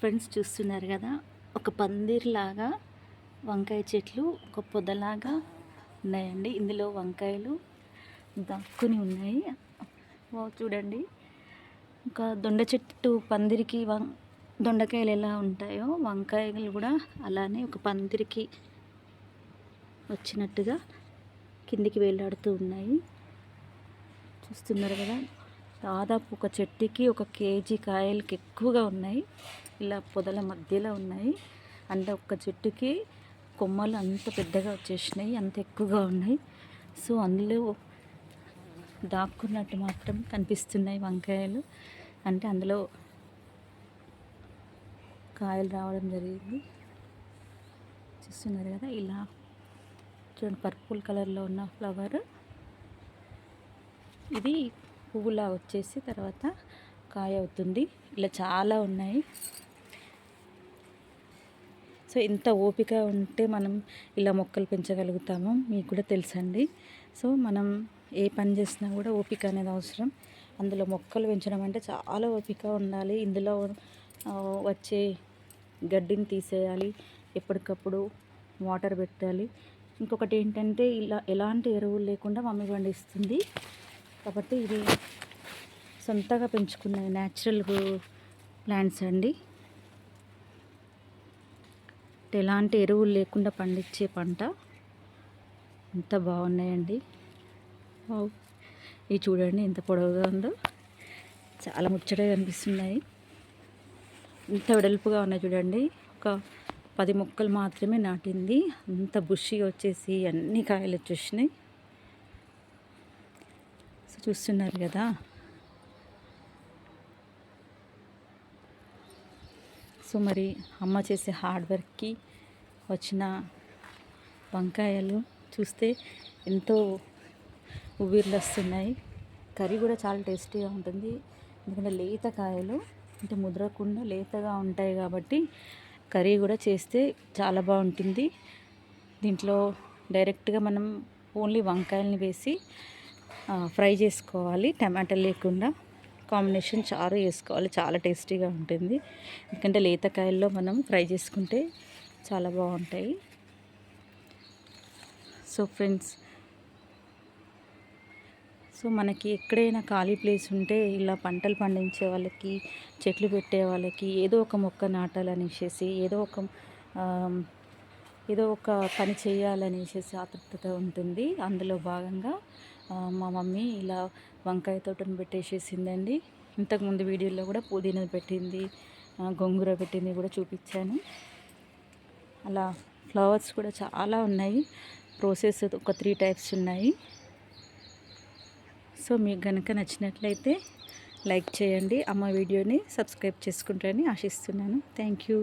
Friends చూస్తున్నారు కదా ఒక పందిర్లాగా వంకాయ చెట్లు ఒక పొదలాగా ఉన్నాయండి. ఇందులో వంకాయలు దాక్కుని ఉన్నాయి. చూడండి. ఒక దొండ చెట్టు పందిరికి వం దొండకాయలు ఎలా ఉంటాయో వంకాయలు కూడా అలానే ఒక పందిరికి వచ్చినట్టుగా కిందికి వేలాడుతూ ఉన్నాయి. చూస్తున్నారు కదా దాదాపు ఒక చెట్టుకి ఒక కేజీ కాయలకి ఎక్కువగా ఉన్నాయి. ఇలా పొదల మధ్యలో ఉన్నాయి. అంటే ఒక్క చెట్టుకి కొమ్మలు అంత పెద్దగా వచ్చేసినాయి అంత ఎక్కువగా ఉన్నాయి. సో అందులో దాక్కున్నట్టు మాత్రం కనిపిస్తున్నాయి వంకాయలు. అంటే అందులో కాయలు రావడం జరిగింది. చూస్తున్నారు కదా ఇలా చూడండి పర్పుల్ కలర్లో ఉన్న ఫ్లవర్. ఇది పువ్వులా వచ్చేసి తర్వాత కాయ అవుతుంది. ఇలా చాలా ఉన్నాయి. సో ఇంత ఓపిక ఉంటే మనం ఇలా మొక్కలు పెంచగలుగుతామో మీకు కూడా తెలుసండి. సో మనం ఏ పని చేసినా కూడా ఓపిక అనేది అవసరం. అందులో మొక్కలు పెంచడం అంటే చాలా ఓపిక ఉండాలి. ఇందులో వచ్చే గడ్డిని తీసేయాలి. ఎప్పటికప్పుడు వాటర్ పెట్టాలి. ఇంకొకటి ఏంటంటే ఇలా ఎలాంటి ఎరువులు లేకుండా మమ్మీ పండిస్తుంది. కాబట్టి ఇది సొంతగా పెంచుకున్న న్యాచురల్ ప్లాంట్స్ అండి. ఎలాంటి ఎరువులు లేకుండా పండించే పంట ఎంత బాగున్నాయండి. వావ్. ఇవి చూడండి ఎంత పొడవుగా ఉందో. చాలా ముచ్చటగా కనిపిస్తున్నాయి ఇంత వెడల్పుగా ఉన్నాయి చూడండి. ఒక పది మొక్కలు మాత్రమే నాటింది. అంత బుషిగా వచ్చేసి అన్ని కాయలు వచ్చేసినాయి. సో చూస్తున్నారు కదా. సో మరి అమ్మ చేసే హార్డ్ వర్క్కి వచ్చిన వంకాయలు చూస్తే ఎంతో ఉవిర్లు వస్తున్నాయి కర్రీ కూడా చాలా టేస్టీగా ఉంటుంది. ఎందుకంటే లేత కాయలు అంటే ముదరకుండా లేతగా ఉంటాయి కాబట్టి కర్రీ కూడా చేస్తే చాలా బాగుంటుంది. దీంట్లో డైరెక్ట్గా మనం ఓన్లీ వంకాయలని వేసి ఫ్రై చేసుకోవాలి. టమాటా లేకుండా. కాంబినేషన్ చారు వేసుకోవాలి చాలా టేస్టీగా ఉంటుంది. ఎందుకంటే లేతకాయల్లో మనం ఫ్రై చేసుకుంటే చాలా బాగుంటాయి. సో ఫ్రెండ్స్ సో మనకి ఎక్కడైనా ఖాళీ ప్లేస్ ఉంటే ఇలా పంటలు పండించే వాళ్ళకి చెట్లు పెట్టే వాళ్ళకి ఏదో ఒక మొక్క నాటాలనేసి ఏదో ఒక ఏదో ఒక పని చేయాలనేసి ఆతృప్తత ఉంటుంది. అందులో భాగంగా మా మమ్మీ ఇలా వంకాయ తోటను పెట్టేసేసిందండి. ఇంతకుముందు వీడియోలో కూడా పుదీనా పెట్టింది గొంగూర పెట్టింది కూడా చూపించాను. అలా ఫ్లవర్స్ కూడా చాలా ఉన్నాయి. రోసెస్ ఒక త్రీ టైప్స్ ఉన్నాయి. సో మీకు కనుక నచ్చినట్లయితే లైక్ చేయండి. అమ్మ వీడియోని సబ్స్క్రైబ్ చేసుకుంటారని ఆశిస్తున్నాను. Thank you.